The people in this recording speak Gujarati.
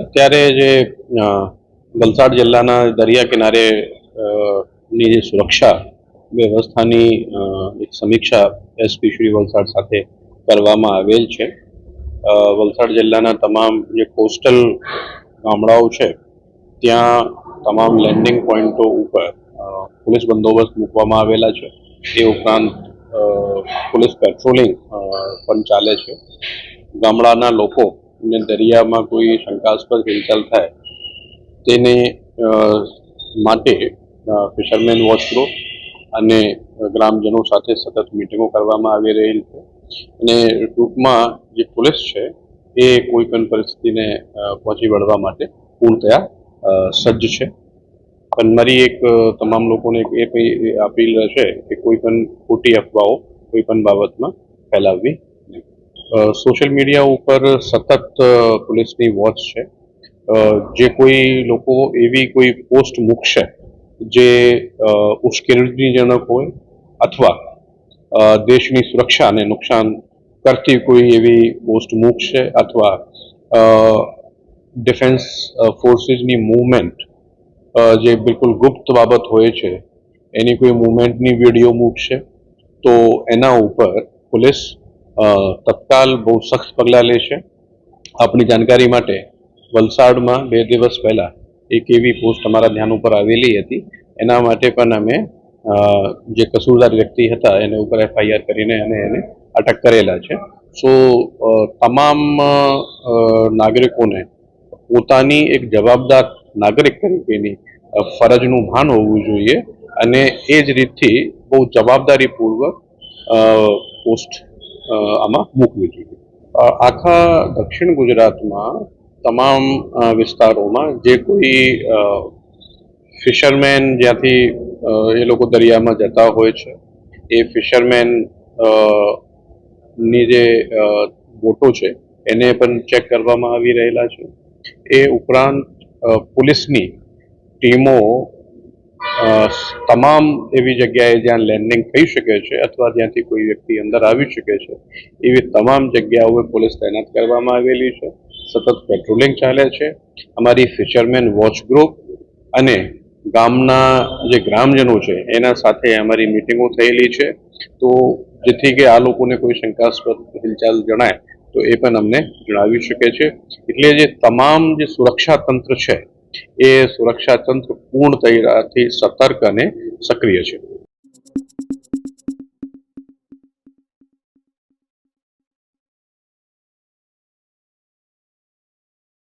અત્યારે જે વલસાડ જિલ્લાના દરિયા કિનારે ની જે સુરક્ષા વ્યવસ્થાની એક સમીક્ષા એસપી શ્રી વલસાડ સાથે કરવામાં આવેલ છે. વલસાડ જિલ્લાના તમામ જે કોસ્ટલ ગામડાઓ છે, ત્યાં તમામ લેન્ડિંગ પોઈન્ટો ઉપર પોલીસ બંદોબસ્ત મૂકવામાં આવેલા છે. એ ઉપરાંત પોલીસ પેટ્રોલિંગ પણ ચાલે છે. ગામડાના લોકો ને દરિયામાં કોઈ શંકાસ્પદ હિલચાલ થાય, તેને માટે ફિશરમેન વોચ ગ્રુપ અને ગ્રામજનો સાથે સતત મિટિંગો કરવામાં આવી રહી છે. અને ટૂંકમાં જે પોલીસ છે, એ કોઈ પણ પરિસ્થિતિને પહોંચી વળવા માટે પૂર્ણતયા સજ્જ છે. પણ મારી એક તમામ લોકોને એ અપીલ રહેશે કે કોઈ પણ ખોટી અફવાઓ કોઈ પણ બાબતમાં ફેલાવવી. સોશિયલ મીડિયા ઉપર સતત પોલીસની વોચ છે. જે કોઈ લોકો એવી કોઈ પોસ્ટ મૂકશે જે ઉશ્કેરણીજનક હોય અથવા દેશની સુરક્ષાને નુકસાન કરતી કોઈ એવી પોસ્ટ મૂકશે અથવા ડિફેન્સ ફોર્સીસની મૂવમેન્ટ જે બિલકુલ ગુપ્ત બાબત હોય છે, એની કોઈ મુવમેન્ટની વીડિયો મૂકશે, તો એના ઉપર પોલીસ તત્કાલ બહુ સખ્ત પગલાં લેશે. આપણી જાણકારી માટે વલસાડમાં બે દિવસ પહેલાં એક એવી પોસ્ટ અમારા ધ્યાન ઉપર આવેલી હતી. એના માટે પણ અમે જે કસૂરદાર વ્યક્તિ હતા, એના ઉપર એફઆઈઆર કરીને અને એને અટક કરેલા છે. સો તમામ નાગરિકોને પોતાની એક જવાબદાર નાગરિક તરીકેની ફરજનું ભાન હોવું જોઈએ અને એ જ રીતથી બહુ જવાબદારીપૂર્વક પોસ્ટ આમાં મૂકવી જોઈએ. આખા દક્ષિણ ગુજરાતમાં તમામ વિસ્તારોમાં જે કોઈ ફિશરમેન જ્યાંથી એ લોકો દરિયામાં જતા હોય છે, એ ફિશરમેનની જે બોટો છે, એને પણ ચેક કરવામાં આવી રહેલા છે. એ ઉપરાંત પોલીસની ટીમો તમામ એવી જગ્યાએ જ્યાં લેન્ડિંગ થઈ શકે છે અથવા જ્યાંથી કોઈ વ્યક્તિ અંદર આવી શકે છે, એવી તમામ જગ્યાઓએ પોલીસ તૈનાત કરવામાં આવેલી છે. સતત પેટ્રોલિંગ ચાલે છે. અમારી ફિશરમેન વોચ ગ્રુપ અને ગામના જે ગ્રામજનો છે, એના સાથે અમારી મિટિંગો થયેલી છે. તો જેથી કે આ લોકોને કોઈ શંકાસ્પદ હિલચાલ જણાય તો એ પણ અમને જણાવી શકે છે. એટલે જે તમામ જે સુરક્ષા તંત્ર છે, એ સુરક્ષા તંત્ર પૂર્ણ તૈયારથી સતર્ક અને સક્રિય છે.